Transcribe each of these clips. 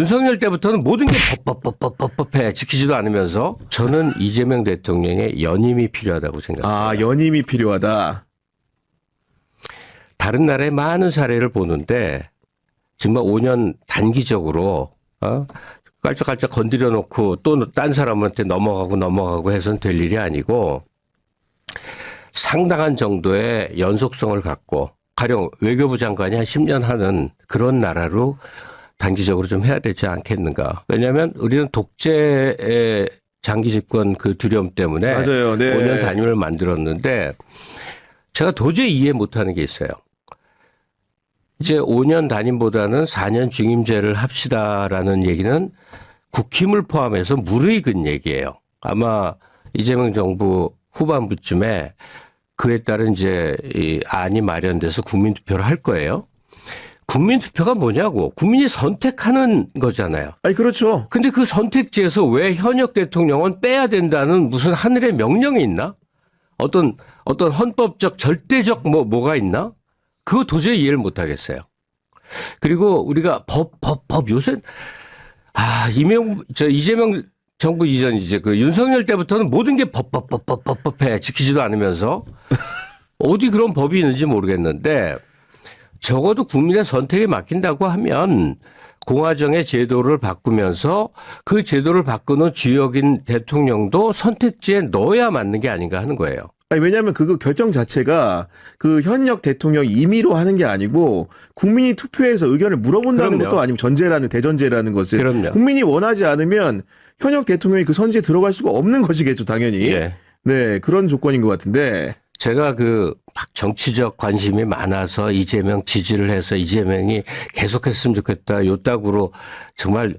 윤석열 때부터는 모든 게 법법법법법법해 지키지도 않으면서 저는 이재명 대통령의 연임이 필요하다고 생각합니다. 아, 연임이 필요하다. 다른 나라의 많은 사례를 보는데 정말 5년 단기적으로 어? 깔짝깔짝 건드려 놓고 또 딴 사람한테 넘어가고 넘어가고 해서는 될 일이 아니고 상당한 정도의 연속성을 갖고 가령 외교부 장관이 한 10년 하는 그런 나라로 단기적으로 좀 해야 되지 않겠는가. 왜냐하면 우리는 독재의 장기 집권 그 두려움 때문에 맞아요. 네. 5년 단임을 만들었는데 제가 도저히 이해 못하는 게 있어요. 이제 5년 단임보다는 4년 중임제를 합시다라는 얘기는 국힘을 포함해서 무르익은 얘기예요. 아마 이재명 정부 후반부쯤에 그에 따른 이제 이 안이 마련돼서 국민 투표를 할 거예요. 국민 투표가 뭐냐고 국민이 선택하는 거잖아요. 아니, 그렇죠. 근데 그 선택지에서 왜 현역 대통령은 빼야 된다는 무슨 하늘의 명령이 있나? 어떤 어떤 헌법적 절대적 뭐 뭐가 있나? 그거 도저히 이해를 못 하겠어요. 그리고 우리가 법 법 법 요새 아 이명 저 이재명 정부 이전 이제 그 윤석열 때부터는 모든 게 법 법 법 법 법법해 지키지도 않으면서 어디 그런 법이 있는지 모르겠는데 적어도 국민의 선택에 맡긴다고 하면 공화정의 제도를 바꾸면서 그 제도를 바꾸는 주역인 대통령도 선택지에 넣어야 맞는 게 아닌가 하는 거예요. 아니, 왜냐하면 그거 결정 자체가 그 현역 대통령 임의로 하는 게 아니고 국민이 투표해서 의견을 물어본다는 그럼요. 것도 아니면 전제라는 대전제라는 것을 그럼요. 국민이 원하지 않으면 현역 대통령이 그 선지에 들어갈 수가 없는 것이겠죠, 당연히. 예. 네, 그런 조건인 것 같은데. 제가 그 막 정치적 관심이 많아서 이재명 지지를 해서 이재명이 계속했으면 좋겠다. 요따구로 정말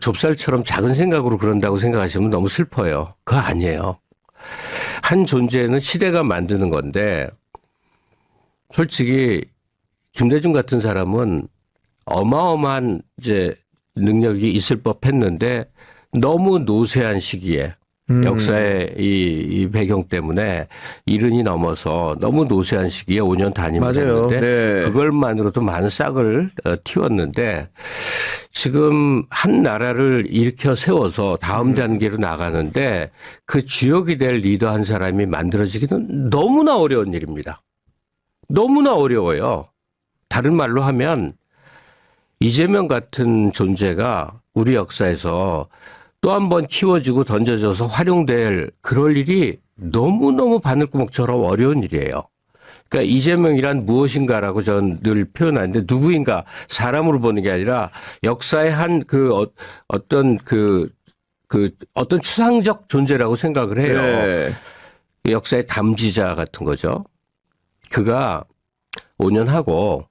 좁쌀처럼 작은 생각으로 그런다고 생각하시면 너무 슬퍼요. 그거 아니에요. 한 존재는 시대가 만드는 건데 솔직히 김대중 같은 사람은 어마어마한 이제 능력이 있을 법 했는데 너무 노쇠한 시기에 음. 역사의 이, 이 배경 때문에 이른이 넘어서 너무 노쇠한 시기에 5년 단임을 맞아요. 했는데 네. 그걸만으로도 많은 싹을 어, 틔웠는데 지금 한 나라를 일으켜 세워서 다음 음. 단계로 나가는데 그 주역이 될 리더 한 사람이 만들어지기는 너무나 어려운 일입니다. 너무나 어려워요. 다른 말로 하면 이재명 같은 존재가 우리 역사에서 또 한 번 키워지고 던져져서 활용될 그럴 일이 너무너무 바늘구멍처럼 어려운 일이에요. 그러니까 이재명이란 무엇인가라고 저는 늘 표현하는데 누구인가 사람으로 보는 게 아니라 역사의 한 그 어떤 그, 그 어떤 추상적 존재라고 생각을 해요. 네. 역사의 담지자 같은 거죠. 그가 5년 하고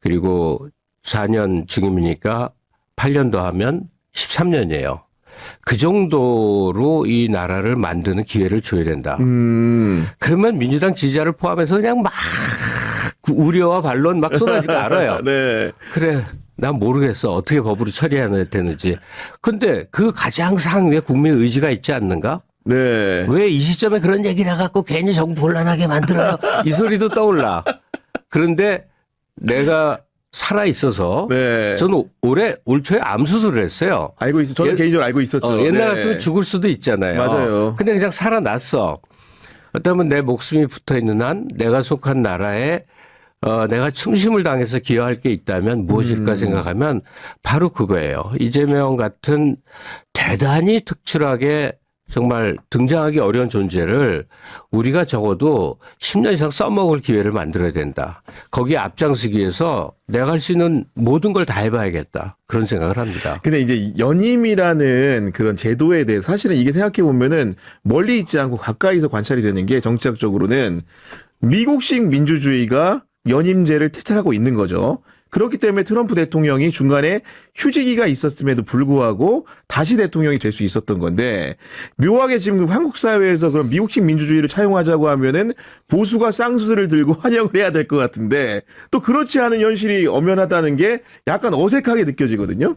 그리고 4년 중임이니까 8년 더하면 13년이에요. 그 정도로 이 나라를 만드는 기회를 줘야 된다. 음. 그러면 민주당 지지자를 포함해서 그냥 막그 우려와 반론 막 쏟아지고 알아요. 네. 그래. 난 모르겠어. 어떻게 법으로 처리해야 되는지. 근데 그 가장 상위에 국민 의지가 있지 않는가? 네. 왜 이 시점에 그런 얘기를 해갖고 괜히 정부 곤란하게 만들어요? 이 소리도 떠올라. 그런데 내가 살아 있어서 네. 저는 올해 올 초에 암 수술을 했어요. 알고 있어. 저는 옛- 개인적으로 알고 있었죠. 어, 옛날 네. 같으면 죽을 수도 있잖아요. 맞아요. 근데 그냥 살아났어. 그렇다면 내 목숨이 붙어 있는 한 내가 속한 나라에 어, 내가 충심을 당해서 기여할 게 있다면 무엇일까 음. 생각하면 바로 그거예요. 이재명 같은 대단히 특출하게 정말 등장하기 어려운 존재를 우리가 적어도 10년 이상 써먹을 기회를 만들어야 된다. 거기에 앞장서기 위해서 내가 할 수 있는 모든 걸 다 해봐야겠다. 그런 생각을 합니다. 근데 이제 연임이라는 그런 제도에 대해 서 사실은 이게 생각해 보면은 멀리 있지 않고 가까이서 관찰이 되는 게 정치학적으로는 미국식 민주주의가 연임제를 태착하고 있는 거죠. 그렇기 때문에 트럼프 대통령이 중간에 휴지기가 있었음에도 불구하고 다시 대통령이 될 수 있었던 건데 묘하게 지금 한국 사회에서 그런 미국식 민주주의를 차용하자고 하면은 보수가 쌍수를 들고 환영을 해야 될 것 같은데 또 그렇지 않은 현실이 엄연하다는 게 약간 어색하게 느껴지거든요.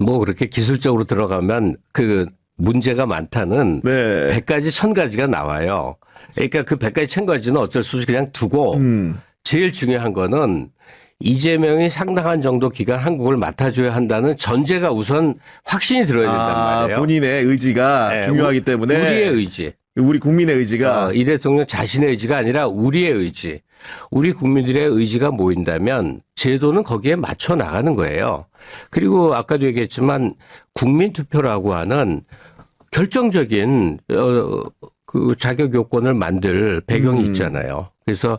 뭐 그렇게 기술적으로 들어가면 그 문제가 많다는 네. 백 100가지 1000가지가 나와요. 그러니까 그 100가지 1000가지는 어쩔 수 없이 그냥 두고 음. 제일 중요한 거는 이재명이 상당한 정도 기간 한국을 맡아줘야 한다는 전제가 우선 확신이 들어야 된단 아, 말이에요. 본인의 의지가 네, 중요하기 우- 때문에 우리의 의지. 우리 국민의 의지가 어, 이 대통령 자신의 의지가 아니라 우리의 의지. 우리 국민들의 의지가 모인다면 제도는 거기에 맞춰 나가는 거예요. 그리고 아까도 얘기했지만 국민 투표라고 하는 결정적인 어, 그 자격 요건을 만들 배경이 음. 있잖아요. 그래서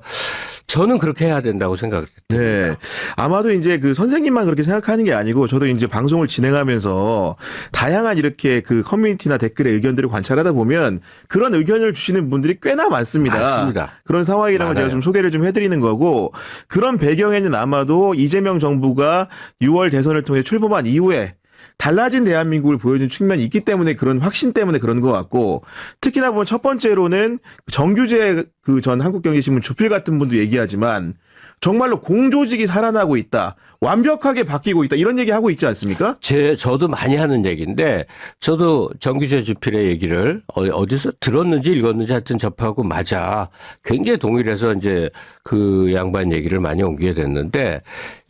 저는 그렇게 해야 된다고 생각해요. 네. 아마도 이제 그 선생님만 그렇게 생각하는 게 아니고 저도 이제 방송을 진행하면서 다양한 이렇게 그 커뮤니티나 댓글의 의견들을 관찰하다 보면 그런 의견을 주시는 분들이 꽤나 많습니다. 맞습니다. 그런 상황이라는 걸 제가. 좀 소개를 좀 해드리는 거고 그런 배경에는 아마도 이재명 정부가 6월 대선을 통해 출범한 이후에 달라진 대한민국을 보여준 측면이 있기 때문에 그런 확신 때문에 그런 것 같고 특히나 보면 첫 번째로는 정규재 그 전 한국경제신문 주필 같은 분도 얘기하지만 정말로 공조직이 살아나고 있다. 완벽하게 바뀌고 있다. 이런 얘기 하고 있지 않습니까? 제 저도 많이 하는 얘기인데 저도 정규재 주필의 얘기를 어- 어디서 들었는지 읽었는지 하여튼 접하고 맞아 굉장히 동일해서 이제 그 양반 얘기를 많이 옮기게 됐는데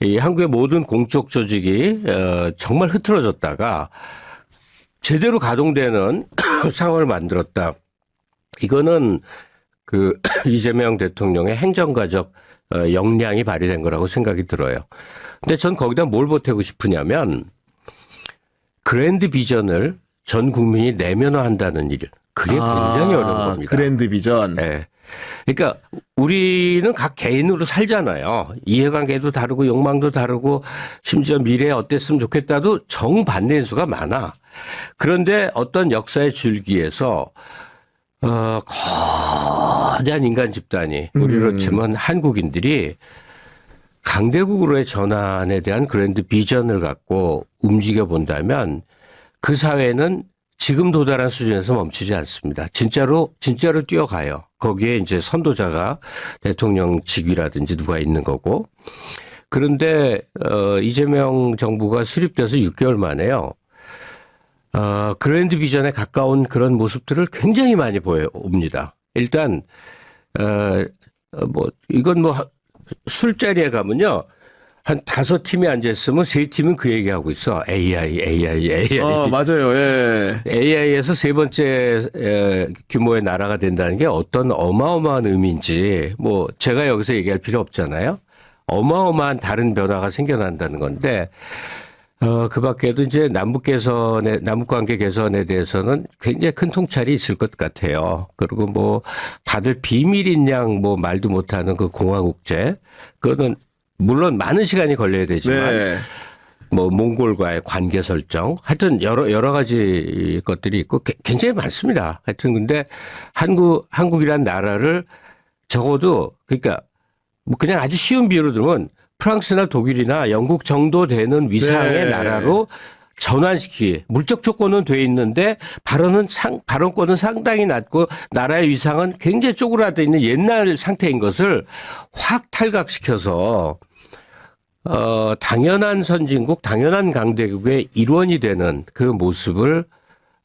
이 한국의 모든 공적 조직이 어, 정말 흐트러졌다가 제대로 가동되는 상황을 만들었다. 이거는 그 이재명 대통령의 행정가적 어, 역량이 발휘된 거라고 생각이 들어요. 근데 전 거기다 뭘 보태고 싶으냐면 그랜드 비전을 전 국민이 내면화한다는 일. 그게 굉장히 어려운 겁니다. 아, 그랜드 비전. 예. 그러니까 우리는 각 개인으로 살잖아요. 이해관계도 다르고 욕망도 다르고 심지어 미래에 어땠으면 좋겠다도 정반대인 수가 많아. 그런데 어떤 역사의 줄기에서 어, 거대한 인간 집단이 우리로 치면 한국인들이 강대국으로의 전환에 대한 그랜드 비전을 갖고 움직여 본다면 그 사회는 지금 도달한 수준에서 멈추지 않습니다. 진짜로 진짜로 뛰어가요. 거기에 이제 선도자가 대통령 직위라든지 누가 있는 거고. 그런데 어 이재명 정부가 수립돼서 6개월 만에요. 어 그랜드 비전에 가까운 그런 모습들을 굉장히 많이 보여 옵니다. 일단 어뭐 이건 뭐 술자리에 가면요. 한 다섯 팀이 앉아 있으면 세 팀은 그 얘기하고 있어. AI, AI, AI. 어, 맞아요. 예. AI에서 세 번째 에, 규모의 나라가 된다는 게 어떤 어마어마한 의미인지 뭐 제가 여기서 얘기할 필요 없잖아요. 어마어마한 다른 변화가 생겨난다는 건데 어, 그 밖에도 이제 남북 개선에, 남북 관계 개선에 대해서는 굉장히 큰 통찰이 있을 것 같아요. 그리고 뭐 다들 비밀인 양 뭐 말도 못하는 그 공화국제. 그거는 물론 많은 시간이 걸려야 되지만 네. 뭐 몽골과의 관계 설정 하여튼 여러 여러 가지 것들이 있고 게- 굉장히 많습니다. 하여튼 근데 한국 한국이란 나라를 적어도 그러니까 뭐 그냥 아주 쉬운 비유로 들면 프랑스나 독일이나 영국 정도 되는 위상의 네. 나라로 전환시키 물적 조건은 돼 있는데 발언은 상 발언권은 상당히 낮고 나라의 위상은 굉장히 쪼그라져 있는 옛날 상태인 것을 확 탈각시켜서 어, 당연한 선진국, 당연한 강대국의 일원이 되는 그 모습을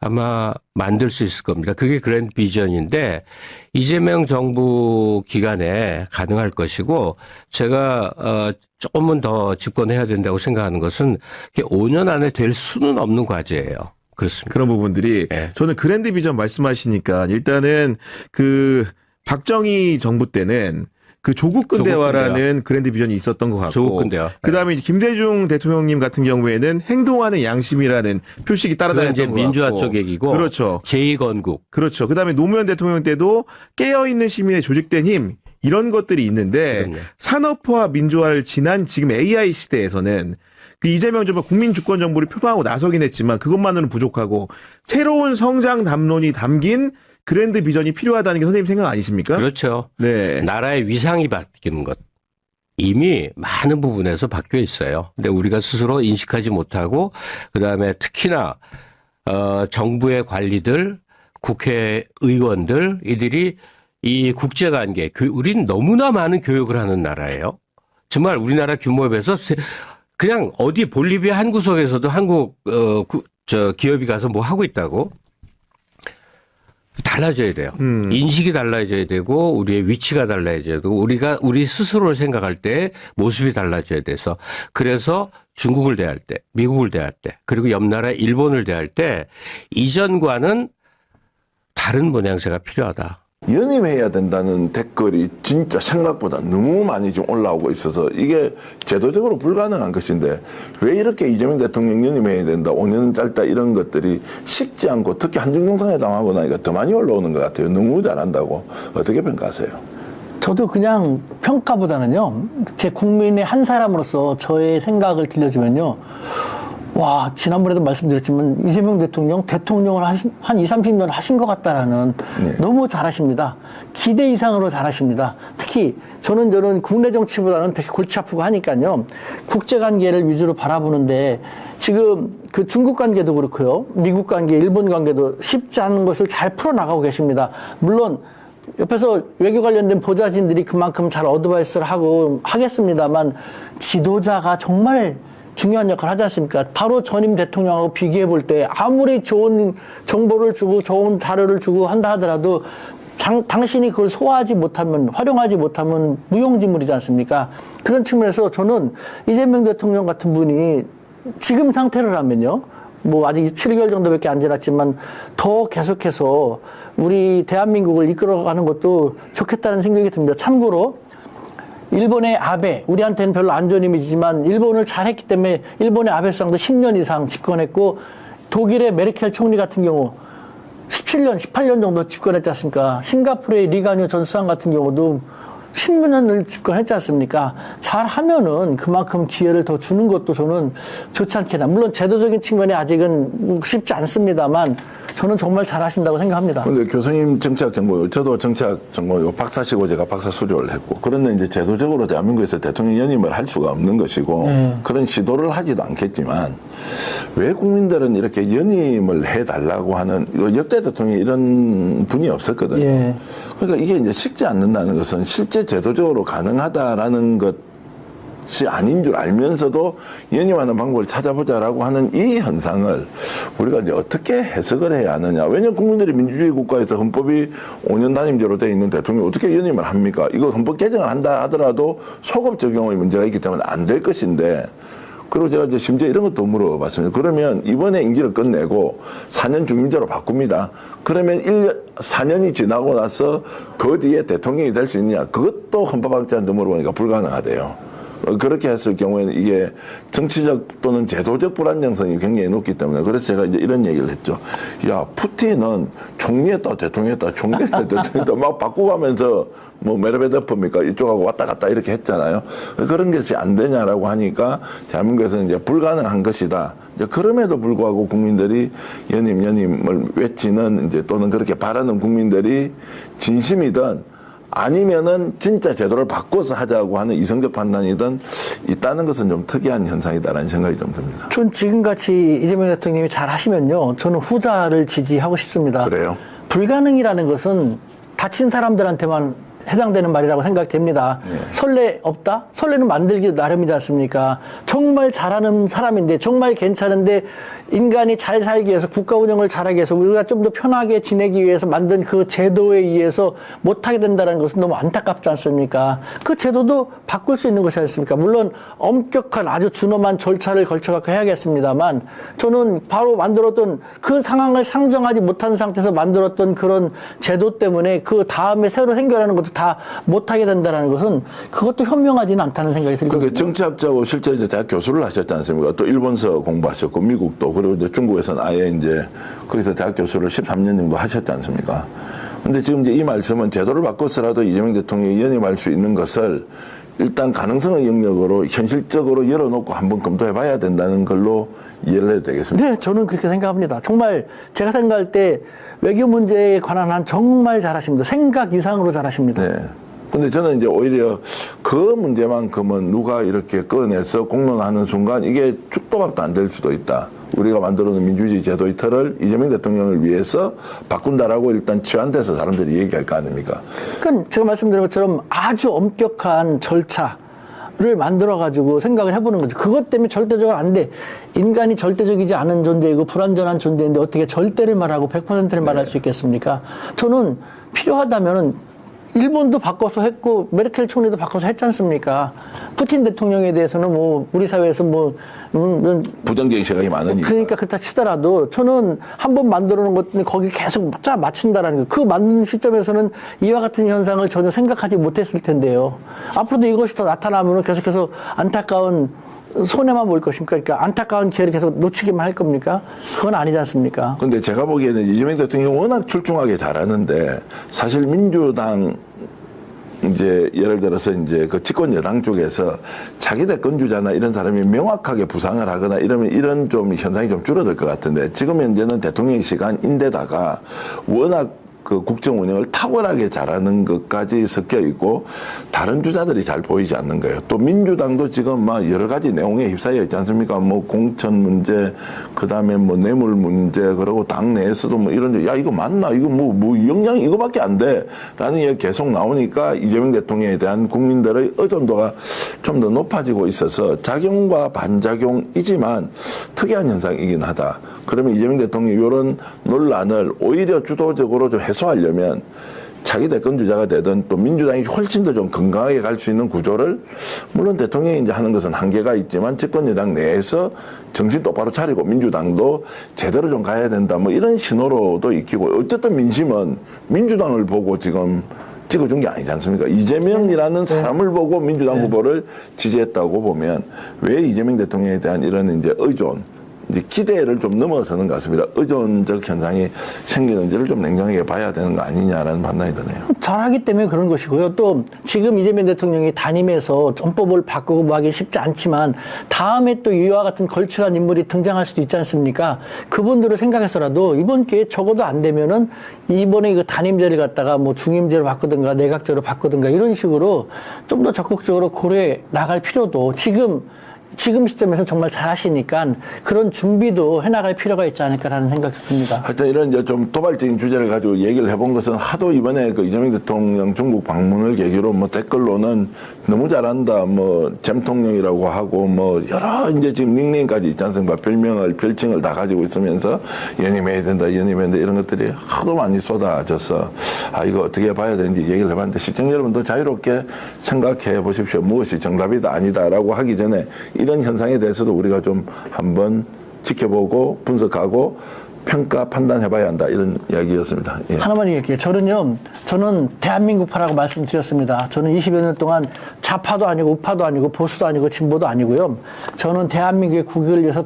아마 만들 수 있을 겁니다. 그게 그랜드 비전인데 이재명 정부 기간에 가능할 것이고 제가 어 조금은 더 집권해야 된다고 생각하는 것은 그게 5년 안에 될 수는 없는 과제예요. 그렇습니다. 그런 부분들이 네. 저는 그랜드 비전 말씀하시니까 일단은 그 박정희 정부 때는 그 조국 근대화라는 그랜드 비전이 있었던 것 같고 조국 근대화. 그다음에 이제 김대중 대통령님 같은 경우에는 행동하는 양심이라는 표식이 그건 따라다녔던 이제 것 민주화 같고. 쪽 얘기고 그렇죠. 제2건국 그렇죠. 그다음에 노무현 대통령 때도 깨어 있는 시민의 조직된 힘 이런 것들이 있는데 그럼요. 산업화 민주화를 지난 지금 AI 시대에서는 그 이재명 정부 국민 주권 정부를 표방하고 나서긴 했지만 그것만으로는 부족하고 새로운 성장 담론이 담긴 그랜드 비전이 필요하다는 게 선생님 생각 아니십니까? 그렇죠. 네. 나라의 위상이 바뀌는 것. 이미 많은 부분에서 바뀌어 있어요. 근데 우리가 스스로 인식하지 못하고 그다음에 특히나 어 정부의 관리들, 국회 의원들 이들이 이 국제 관계, 그 우린 너무나 많은 교육을 하는 나라예요. 정말 우리나라 규모에 비해서 세- 그냥 어디 볼리비아 한 구석에서도 한국 어 저 기업이 가서 뭐 하고 있다고 달라져야 돼요. 인식이 달라져야 되고 우리의 위치가 달라져야 되고 우리가 우리 스스로를 생각할 때 모습이 달라져야 돼서 그래서 중국을 대할 때, 미국을 대할 때, 그리고 옆 나라 일본을 대할 때 이전과는 다른 모양새가 필요하다. 연임해야 된다는 댓글이 진짜 생각보다 너무 많이 지금 올라오고 있어서 이게 제도적으로 불가능한 것인데 왜 이렇게 이재명 대통령 연임해야 된다, 5년 짧다 이런 것들이 식지 않고 특히 한중정상회담하고 나니까 더 많이 올라오는 것 같아요. 너무 잘한다고. 어떻게 평가하세요? 저도 그냥 평가보다는요, 제 국민의 한 사람으로서 저의 생각을 들려주면요, 와, 지난번에도 말씀드렸지만, 이재명 대통령, 대통령을 하신, 한 2, 30년 하신 것 같다라는, 네. 너무 잘하십니다. 기대 이상으로 잘하십니다. 특히, 저는 저는 국내 정치보다는 되게 골치 아프고 하니까요, 국제 관계를 위주로 바라보는데, 지금 그 중국 관계도 그렇고요, 미국 관계, 일본 관계도 쉽지 않은 것을 잘 풀어나가고 계십니다. 물론, 옆에서 외교 관련된 보좌진들이 그만큼 잘 어드바이스를 하고 하겠습니다만 지도자가 정말 중요한 역할을 하지 않습니까? 바로 전임 대통령하고 비교해 볼 때 아무리 좋은 정보를 주고 좋은 자료를 주고 한다 하더라도 당, 당신이 그걸 소화하지 못하면 활용하지 못하면 무용지물이지 않습니까? 그런 측면에서 저는 이재명 대통령 같은 분이 지금 상태로라면요. 뭐 아직 7개월 정도밖에 안 지났지만 더 계속해서 우리 대한민국을 이끌어가는 것도 좋겠다는 생각이 듭니다. 참고로 일본의 아베, 우리한테는 별로 안 좋은 이미지지만 일본을 잘했기 때문에 일본의 아베 수상도 10년 이상 집권했고 독일의 메르켈 총리 같은 경우 17년, 18년 정도 집권했지 않습니까? 싱가포르의 리가뉴 전 수상 같은 경우도 10년을 집권했지 않습니까? 잘 하면은 그만큼 기회를 더 주는 것도 저는 좋지 않겠나. 물론 제도적인 측면에 아직은 쉽지 않습니다만 저는 정말 잘 하신다고 생각합니다. 근데 교수님 정치학 정보, 저도 정치학 정보 박사시고 제가 박사 수료를 했고, 그런데 이제 제도적으로 대한민국에서 대통령 연임을 할 수가 없는 것이고, 그런 시도를 하지도 않겠지만, 왜 국민들은 이렇게 연임을 해달라고 하는, 역대 대통령이 이런 분이 없었거든요. 예. 그러니까 이게 이제 식지 않는다는 것은 실제 제도적으로 가능하다라는 것, 이 아닌 줄 알면서도 연임하는 방법을 찾아보자라고 하는 이 현상을 우리가 이제 어떻게 해석을 해야 하느냐. 왜냐하면 국민들이 민주주의 국가에서 헌법이 5년 단임제로 돼 있는 대통령이 어떻게 연임을 합니까? 이거 헌법 개정을 한다 하더라도 소급 적용의 문제가 있기 때문에 안 될 것인데 그리고 제가 이제 심지어 이런 것도 물어봤습니다. 그러면 이번에 임기를 끝내고 4년 중임제로 바꿉니다. 그러면 1년, 4년이 지나고 나서 그 뒤에 대통령이 될 수 있느냐. 그것도 헌법학자한테 물어보니까 불가능하대요. 어, 그렇게 했을 경우에는 이게 정치적 또는 제도적 불안정성이 굉장히 높기 때문에 그래서 제가 이제 이런 얘기를 했죠. 야, 푸틴은 총리했다, 대통령했다, 총리했다, 대통령했다 막 바꾸가면서 뭐 메르베데프입니까? 이쪽하고 왔다 갔다 이렇게 했잖아요. 그런 것이 안 되냐라고 하니까 대한민국에서는 이제 불가능한 것이다. 이제 그럼에도 불구하고 국민들이 연임, 연임을 외치는 이제 또는 그렇게 바라는 국민들이 진심이든 아니면은 진짜 제도를 바꿔서 하자고 하는 이성적 판단이든 있다는 것은 좀 특이한 현상이다라는 생각이 좀 듭니다. 전 지금같이 이재명 대통령이 잘 하시면요. 저는 후자를 지지하고 싶습니다. 그래요? 불가능이라는 것은 다친 사람들한테만 해당되는 말이라고 생각됩니다. 설레 없다? 설레는 만들기 나름이지 않습니까? 정말 잘하는 사람인데, 정말 괜찮은데, 인간이 잘 살기 위해서, 국가 운영을 잘하기 위해서, 우리가 좀 더 편하게 지내기 위해서 만든 그 제도에 의해서 못하게 된다는 것은 너무 안타깝지 않습니까? 그 제도도 바꿀 수 있는 것이 아니습니까? 물론 엄격한 아주 준엄한 절차를 걸쳐갖고 해야겠습니다만, 저는 바로 만들었던 그 상황을 상정하지 못한 상태에서 만들었던 그런 제도 때문에 그 다음에 새로 생겨나는 것도 다 못하게 된다는 것은 그것도 현명하지는 않다는 생각이 들거든요. 그러니까 정치학자고 실제 이제 대학 교수를 하셨지 않습니까? 또 일본서 공부하셨고 미국도 그리고 이제 중국에서는 아예 이제 거기서 대학 교수를 13년 정도 하셨지 않습니까? 근데 지금 이제 이 말씀은 제도를 바꿔서라도 이재명 대통령이 연임할 수 있는 것을 일단 가능성의 영역으로 현실적으로 열어놓고 한번 검토해 봐야 된다는 걸로 이해를 해도 되겠습니다. 네, 저는 그렇게 생각합니다. 정말 제가 생각할 때 외교 문제에 관한 한 정말 잘하십니다. 생각 이상으로 잘하십니다. 네. 근데 저는 이제 오히려 그 문제만큼은 누가 이렇게 꺼내서 공론하는 순간 이게 죽도밥도 안 될 수도 있다. 우리가 만들어 놓은 민주주의 제도의 틀을 이재명 대통령을 위해서 바꾼다라고 일단 치환돼서 사람들이 얘기할 거 아닙니까? 그러니까 제가 말씀드린 것처럼 아주 엄격한 절차, 를 만들어 가지고 생각을 해보는 거죠. 그것 때문에 절대적으로 안 돼. 인간이 절대적이지 않은 존재이고 불완전한 존재인데 어떻게 절대를 말하고 100%를 말할 수 있겠습니까? 저는 필요하다면은 일본도 바꿔서 했고 메르켈 총리도 바꿔서 했지 않습니까? 푸틴 대통령에 대해서는 뭐 우리 사회에서 뭐 음, 음, 부정적인 시각이 많으니까. 그러니까 그렇다 치더라도 저는 한 번 만들어 놓은 것들이 거기 계속 짜 맞춘다라는 거. 그 만드는 시점에서는 이와 같은 현상을 전혀 생각하지 못했을 텐데요. 앞으로도 이것이 더 나타나면 계속해서 안타까운 손해만 볼 것입니까? 그러니까 안타까운 기회를 계속 놓치기만 할 겁니까? 그건 아니지 않습니까? 근데 제가 보기에는 이재명 대통령이 워낙 출중하게 잘하는데 사실 민주당 이제 예를 들어서 이제 그 집권 여당 쪽에서 자기 대권 주자나 이런 사람이 명확하게 부상을 하거나 이러면 이런 좀 현상이 좀 줄어들 것 같은데 지금 현재는 대통령 시간인데다가 워낙 그 국정 운영을 탁월하게 잘하는 것까지 섞여 있고 다른 주자들이 잘 보이지 않는 거예요. 또 민주당도 지금 막 여러 가지 내용에 휩싸여 있지 않습니까? 뭐 공천 문제, 그 다음에 뭐 뇌물 문제, 그리고 당 내에서도 뭐 이런 야 이거 맞나? 이거 뭐 뭐 영향 이거밖에 안 돼 라는 얘기 계속 나오니까 이재명 대통령에 대한 국민들의 의존도가 좀 더 높아지고 있어서 작용과 반작용이지만 특이한 현상이긴 하다. 그러면 이재명 대통령이 이런 논란을 오히려 주도적으로 좀 해소하려면 자기 대권 주자가 되든 또 민주당이 훨씬 더 좀 건강하게 갈 수 있는 구조를 물론 대통령이 이제 하는 것은 한계가 있지만 집권 여당 내에서 정신 똑바로 차리고 민주당도 제대로 좀 가야 된다 뭐 이런 신호로도 익히고 어쨌든 민심은 민주당을 보고 지금 찍어준 게 아니지 않습니까? 이재명이라는 사람을 보고 민주당 후보를 지지했다고 보면 왜 이재명 대통령에 대한 이런 이제 의존 이제 기대를 좀 넘어서는 것 같습니다. 의존적 현상이 생기는지를 좀 냉정하게 봐야 되는 거 아니냐라는 판단이 드네요. 잘하기 때문에 그런 것이고요. 또 지금 이재명 대통령이 단임해서 헌법을 바꾸고 뭐 하기 쉽지 않지만 다음에 또 이와 같은 걸출한 인물이 등장할 수도 있지 않습니까? 그분들을 생각해서라도 이번 기회에 적어도 안 되면은 이번에 그 단임제를 갖다가 뭐 중임제로 바꾸든가 내각제로 바꾸든가 이런 식으로 좀 더 적극적으로 고려해 나갈 필요도 지금 지금 시점에서 정말 잘하시니까 그런 준비도 해나갈 필요가 있지 않을까라는 생각이 듭니다. 하여튼 이런 좀 도발적인 주제를 가지고 얘기를 해본 것은 하도 이번에 그 이재명 대통령 중국 방문을 계기로 뭐 댓글로는 너무 잘한다, 뭐 잼통령이라고 하고 뭐 여러 이제 지금 닉네임까지 있지 않습니까? 별명을, 별칭을 다 가지고 있으면서 연임해야 된다, 연임해야 된다 이런 것들이 하도 많이 쏟아져서 아, 이거 어떻게 봐야 되는지 얘기를 해봤는데 시청자 여러분도 자유롭게 생각해 보십시오. 무엇이 정답이다, 아니다라고 하기 전에 이런 현상에 대해서도 우리가 좀 한번 지켜보고 분석하고 평가 판단해봐야 한다 이런 이야기였습니다. 예. 하나만 얘기할게요. 저는요, 저는 대한민국파라고 말씀드렸습니다. 저는 20여 년 동안 좌파도 아니고 우파도 아니고 보수도 아니고 진보도 아니고요. 저는 대한민국의 국익을 위해서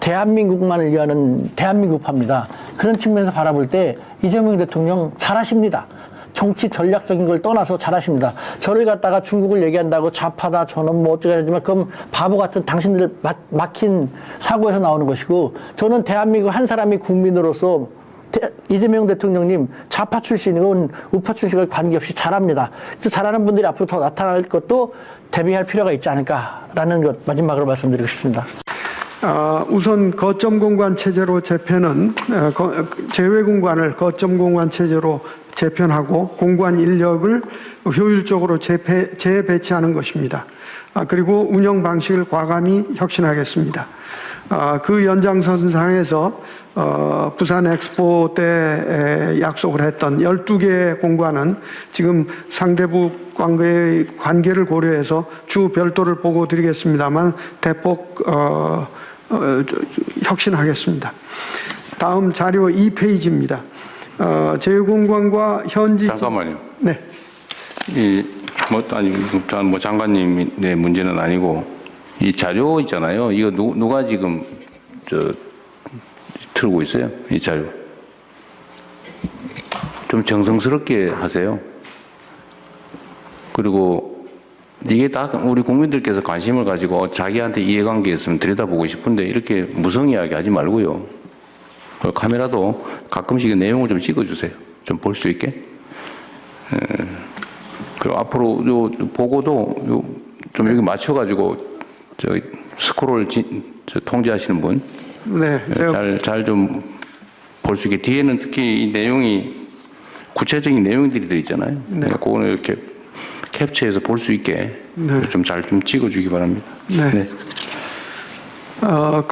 대한민국만을 위하는 대한민국파입니다. 그런 측면에서 바라볼 때 이재명 대통령 잘하십니다. 정치 전략적인 걸 떠나서 잘하십니다. 저를 갖다가 중국을 얘기한다고 좌파다 저는 뭐 어쩌게 하지만 그럼 바보 같은 당신들 막, 막힌 사고에서 나오는 것이고 저는 대한민국 한 사람이 국민으로서 대- 이재명 대통령님 좌파 출신이건 우파 출신과 관계없이 잘합니다. 잘하는 분들이 앞으로 더 나타날 것도 대비할 필요가 있지 않을까라는 것 마지막으로 말씀드리고 싶습니다. 어, 우선 거점 공간 체제로 재편은 어, 거- 제외 공간을 거점 공간 체제로 재편하고 공간 인력을 효율적으로 재배, 재배치하는 것입니다. 아, 그리고 운영 방식을 과감히 혁신하겠습니다. 아, 그 연장선상에서 어, 부산 엑스포 때 에, 약속을 했던 12개의 공간은 지금 상대국 관계의 관계를 고려해서 주 별도를 보고 드리겠습니다만 대폭 어, 어, 저- 혁신하겠습니다. 다음 자료 2페이지입니다. 어, 제휴공간과 현지 지- 잠깐만요. 네. 이, 뭐, 아니, 전뭐 장관님의 문제는 아니고, 이 자료 있잖아요. 이거 누, 누가 지금, 저, 틀고 있어요? 이 자료. 좀 정성스럽게 하세요. 그리고 이게 다 우리 국민들께서 관심을 가지고 자기한테 이해관계 있으면 들여다보고 싶은데 이렇게 무성의하게 하지 말고요. 그 카메라도 가끔씩 내용을 좀 찍어주세요. 좀 볼 수 있게. 그리고 앞으로 요 보고도 요 좀 여기 맞춰가지고 저 스크롤 지, 저 통제하시는 분 네. 제가 잘잘 좀 볼 수 있게 뒤에는 특히 이 내용이 구체적인 내용들이 있잖아요. 네. 그거는 이렇게 캡처해서 볼 수 있게 네. 좀잘좀 찍어주기 바랍니다. 네. 어, 그-